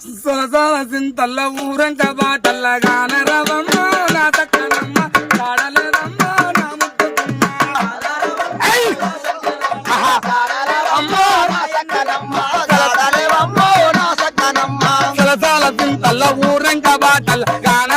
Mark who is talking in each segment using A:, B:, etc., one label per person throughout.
A: సొలసల సింతల్ల ఊరంట బాటల్ల గానరవమ్మ నా చక్కనమ్మ కాడలేదమ్మ నా ముద్దుకుమ్మ ఏయ్! నా అమ్మో! సలసాల సింతల్ల ఊరంక బాటల్ల గాన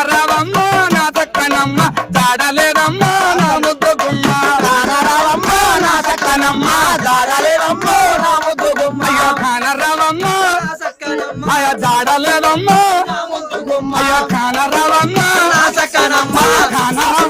A: సక్కనమ్మ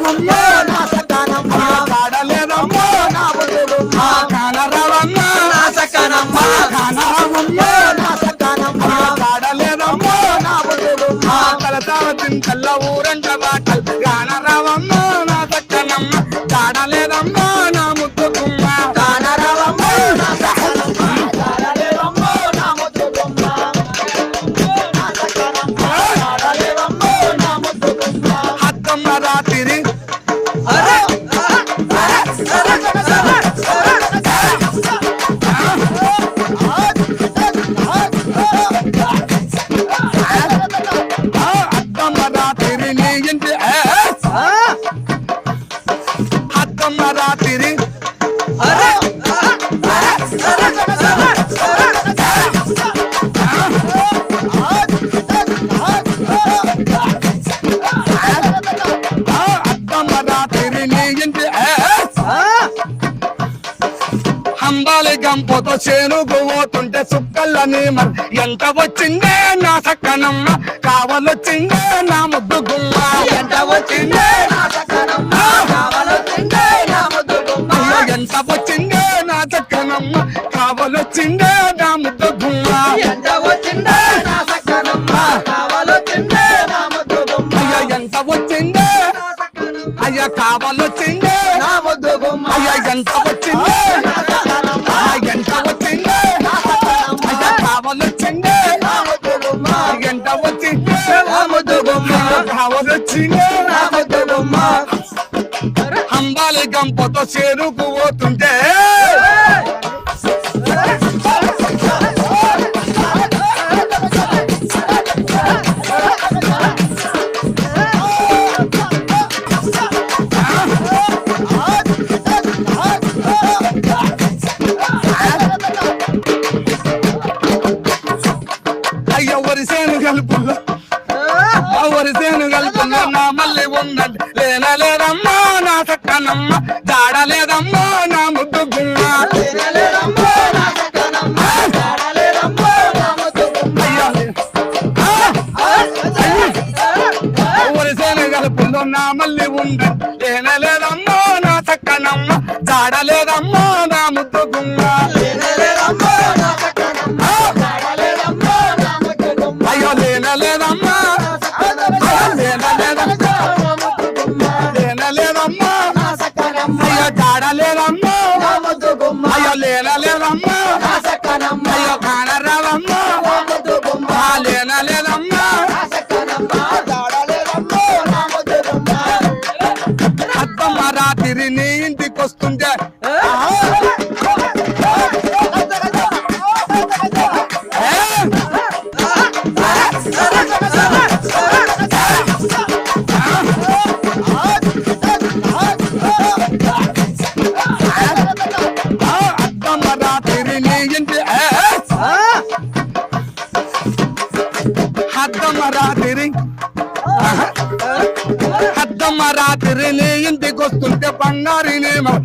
A: గంపతో చేనుకు పోతుంటే సుక్కల్లని మరి ఎంత వచ్చిందే నా సక్కనమ్మ? కావలొచ్చిందే నా ముద్దు గుమ్మ. ఎంత వచ్చిందే నా సక్కనమ్మ? కావలొచ్చిందే నా ముద్దు గుమ్మ. అయ్యో, ఎంత వచ్చిందే నా సక్కనమ్మ? కావలొచ్చిందే నా ముద్దు గుమ్మ. ఎంత వచ్చిందే నా సక్కనమ్మ? కావలొచ్చిందే నా ముద్దు గుమ్మ. ఎంత వచ్చిందే? అయ్యా కావలొచ్చిందే నా ముద్దు గుమ్మ. అయ్యా ఎంత వచ్చిందే? కావలొచ్చిందే నా ముద్దు గుమ్మ అంబాలి గంపతో చేరుకు నా మళ్ళీ ఉందండి లేనలేదమ్మా నా సక్కనమ్మ జాడలేదమ్మా నా ముద్దు గుమ్మ. అయ్యో లేనలేదమ్మా. లేనలేదమ్మా. అయ్యో జాడలేదమ్మా. అయ్యో లేనలేదమ్మా.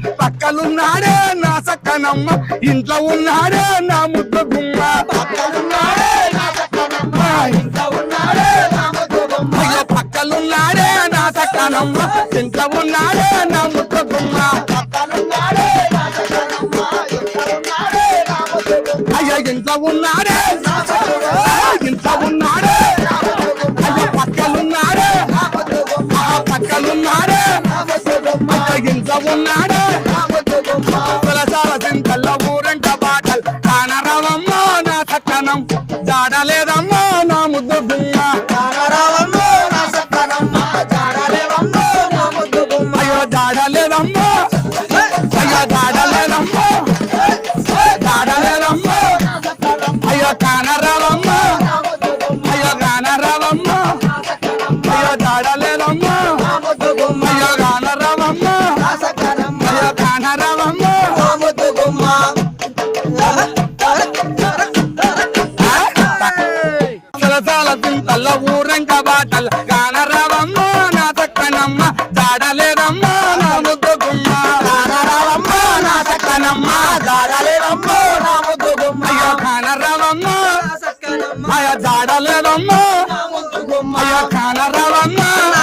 A: నేమ పక్కలున్నాడే నా సక్కనమ్మ ఇంట్లో ఉన్నాడే నా ముద్దు గుమ్మ. పక్కలున్నాడే నా సక్కనమ్మ ఇంట్లో ఉన్నాడే నా ముద్దు గుమ్మ. అయ్యో ఇంట్లో ఉన్నాడే ఇంట్లో ఉన్నాడే ఉన్నాడే. కులసాల సింతల్ల ఊరంట బాటల్. కానరావమ్మ నా సక్కనం కానరావమ్మ నా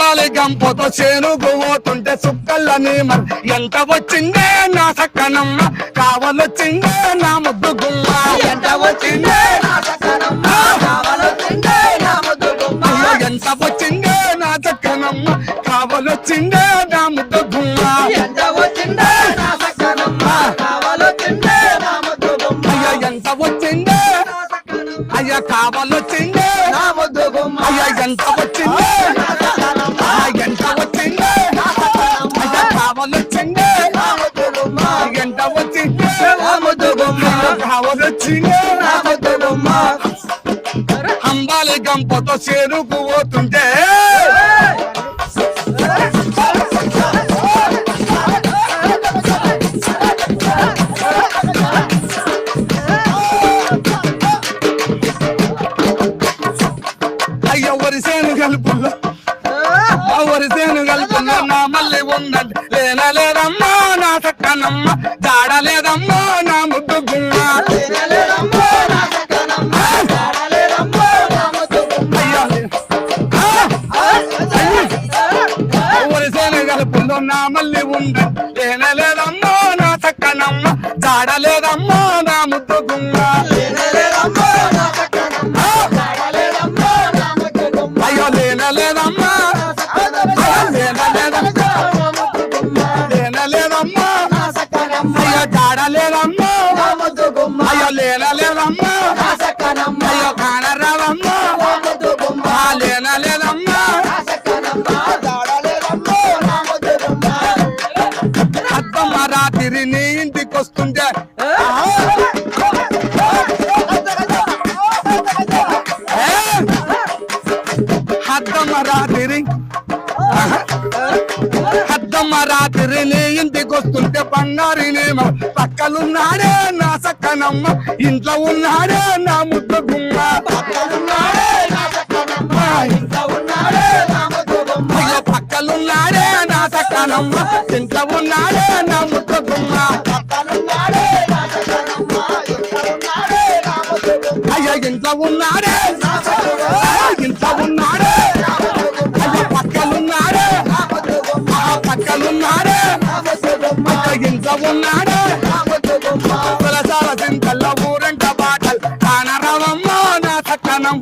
A: హంబాలి గంపతో చేనుకు పోతుంటే సుక్కల్లని మరి ఎంత వచ్చిందే నా సక్కనమ్మ? కావలొచ్చిందే నా ముద్దు గుమ్మ. ఎంత వచ్చిందే నా సక్కనమ్మ? కావలొచ్చిందే నా ముద్దు గుమ్మ. ఎంత వచ్చిందే నా సక్కనమ్మ? కావలొచ్చిందే నా ముద్దు గుమ్మ. ఎంత వచ్చిందే నా సక్కనమ్మ? కావలొచ్చిందే నా ముద్దు గుమ్మ. అయ్యా ఎంత వచ్చిందే? అయ్యా కావలొచ్చిందే నా ముద్దు గుమ్మ. అయ్యా ఎంత కావలొచ్చిందే నా ముద్దు బొమ్మ అంబాలి గంపతో చేరుకు గుమ్మ నా మళ్ళీ ఉందండి లేనలేదమ్మా నా చక్కనమ్మ జాడలే రాత్రి నీ ఇంటికి బంగారి నేమ పక్కలున్నాడే నా సక్కనమ్మ ఇంట్లో ఉన్నాడే నా ముద్ద గుమ్మ. అయ్యో పక్కలున్నాడే నా సక్కనమ్మ ఇంట్లో ఉన్నాడే నా ముద్ద గుమ్మ. అయ్యా ఇంట్లో ఉన్నాడే ఇంట్లో ఉన్నాడే అయ్యో ఇంట్లో ఉన్నాడే ఊరంట బాటల్ కానరవమ్మ నా సక్కనం